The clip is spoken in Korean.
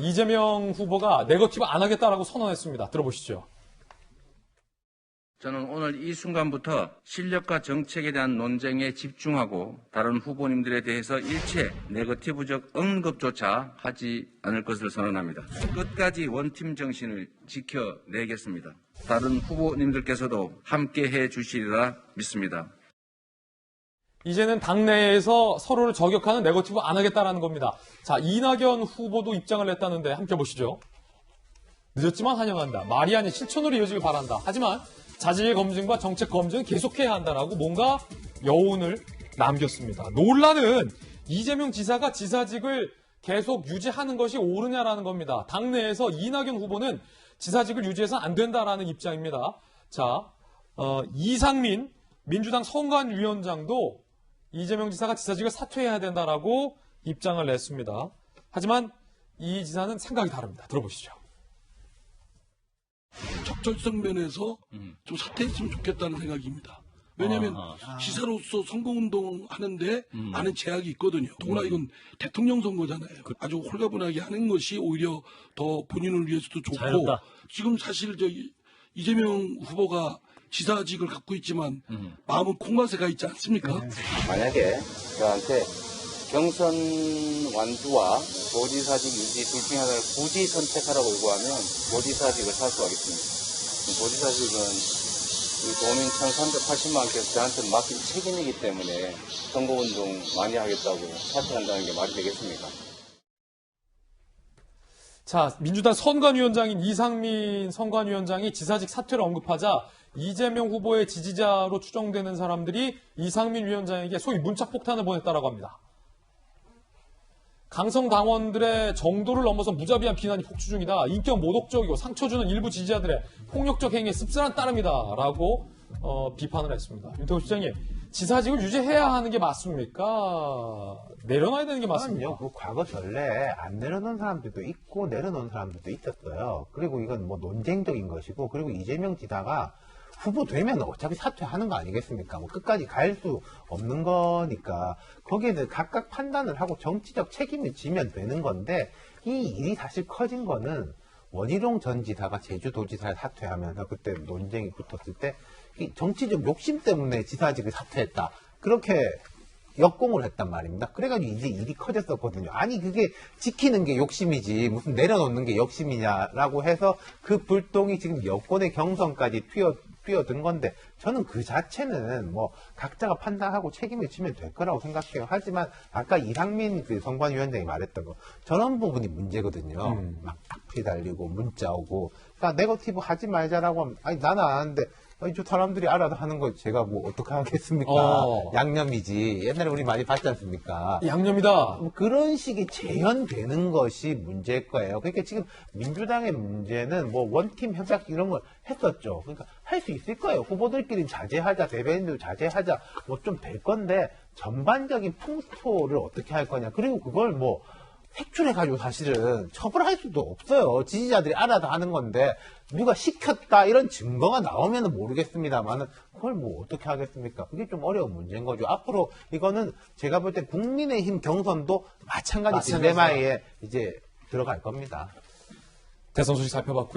이재명 후보가 네거티브 안 하겠다라고 선언했습니다. 들어보시죠. 저는 오늘 이 순간부터 실력과 정책에 대한 논쟁에 집중하고 다른 후보님들에 대해서 일체 네거티브적 언급조차 하지 않을 것을 선언합니다. 끝까지 원팀 정신을 지켜내겠습니다. 다른 후보님들께서도 함께 해 주시리라 믿습니다. 이제는 당내에서 서로를 저격하는 네거티브 안 하겠다라는 겁니다. 자, 이낙연 후보도 입장을 냈다는데 함께 보시죠. 늦었지만 환영한다. 말이 아닌 실천으로 이어지길 바란다. 하지만 자질의 검증과 정책 검증은 계속해야 한다라고 뭔가 여운을 남겼습니다. 논란은 이재명 지사가 지사직을 계속 유지하는 것이 옳으냐라는 겁니다. 당내에서 이낙연 후보는 지사직을 유지해서 안 된다라는 입장입니다. 자, 어, 이상민 민주당 선관위원장도 이재명 지사가 지사직을 사퇴해야 된다라고 입장을 냈습니다. 하지만 이 지사는 생각이 다릅니다. 들어보시죠. 적절성 면에서 좀 사퇴했으면 좋겠다는 생각입니다. 왜냐하면 지사로서 선거운동 하는데 많은 제약이 있거든요. 더구나 이건 대통령 선거잖아요. 아주 홀가분하게 하는 것이 오히려 더 본인을 위해서도 좋고 자유롭다. 지금 사실 저 이- 이재명 후보가 지사직을 갖고 있지만 마음은 콩맛에 가 있지 않습니까? 만약에 저한테 경선 완주와 도지사직 유지 둘 중에 하나를 굳이 선택하라고 요구하면 도지사직을 사수하겠습니다. 도지사직은 이 도민 1,380만 원께서 저한테 맡긴 책임이기 때문에 선거운동 많이 하겠다고 사퇴한다는 게 말이 되겠습니까? 자, 민주당 선관위원장인 이상민 선관위원장이 지사직 사퇴를 언급하자 이재명 후보의 지지자로 추정되는 사람들이 이상민 위원장에게 소위 문자 폭탄을 보냈다라고 합니다. 강성 당원들의 정도를 넘어서 무자비한 비난이 폭주 중이다. 인격 모독적이고 상처 주는 일부 지지자들의 폭력적 행위에 씁쓸한 따름이다라고 어, 비판을 했습니다. 윤태호 시장님, 지사직을 유지해야 하는 게 맞습니까? 내려놔야 되는 게 맞습니까? 그럼요. 그 과거 전례 안 내려놓은 사람들도 있고 내려놓은 사람들도 있었어요. 그리고 이건 뭐 논쟁적인 것이고 그리고 이재명 지사가 후보 되면 어차피 사퇴하는 거 아니겠습니까? 뭐 끝까지 갈 수 없는 거니까 거기에는 각각 판단을 하고 정치적 책임을 지면 되는 건데 이 일이 사실 커진 거는 원희룡 전 지사가 제주도지사에 사퇴하면서 그때 논쟁이 붙었을 때이 정치적 욕심 때문에 지사직을 사퇴했다. 그렇게 역공을 했단 말입니다. 그래가지고 이제 일이 커졌었거든요. 아니 그게 지키는 게 욕심이지 무슨 내려놓는 게 욕심이냐라고 해서 그 불똥이 지금 여권의 경선까지 튀어 뛰어든 건데 저는 그 자체는 뭐 각자가 판단하고 책임을 지면 될 거라고 생각해요. 하지만 아까 이상민 그 선관위원장이 말했던 거 저런 부분이 문제거든요. 막 악플 달리고 문자 오고 그러니까 네거티브 하지 말자라고 하면 아니 나는 안 하는데 아니 저 사람들이 알아서 하는 거 제가 뭐 어떻게 하겠습니까? 어. 양념이지. 옛날에 우리 많이 봤지 않습니까? 양념이다. 뭐 그런 식이 재현되는 것이 문제일 거예요. 그러니까 지금 민주당의 문제는 뭐 원팀 협약 이런 걸 했었죠. 그러니까 할 수 있을 거예요. 후보들끼리 자제하자, 대변인들 자제하자, 뭐 좀 될 건데 전반적인 풍토를 어떻게 할 거냐. 그리고 그걸 뭐 색출해가지고 사실은 처벌할 수도 없어요. 지지자들이 알아서 하는 건데 누가 시켰다 이런 증거가 나오면 모르겠습니다만은 그걸 뭐 어떻게 하겠습니까? 그게 좀 어려운 문제인 거죠. 앞으로 이거는 제가 볼 때 국민의힘 경선도 마찬가지. 딜레마에 이제 들어갈 겁니다. 대선 소식 살펴봤고요.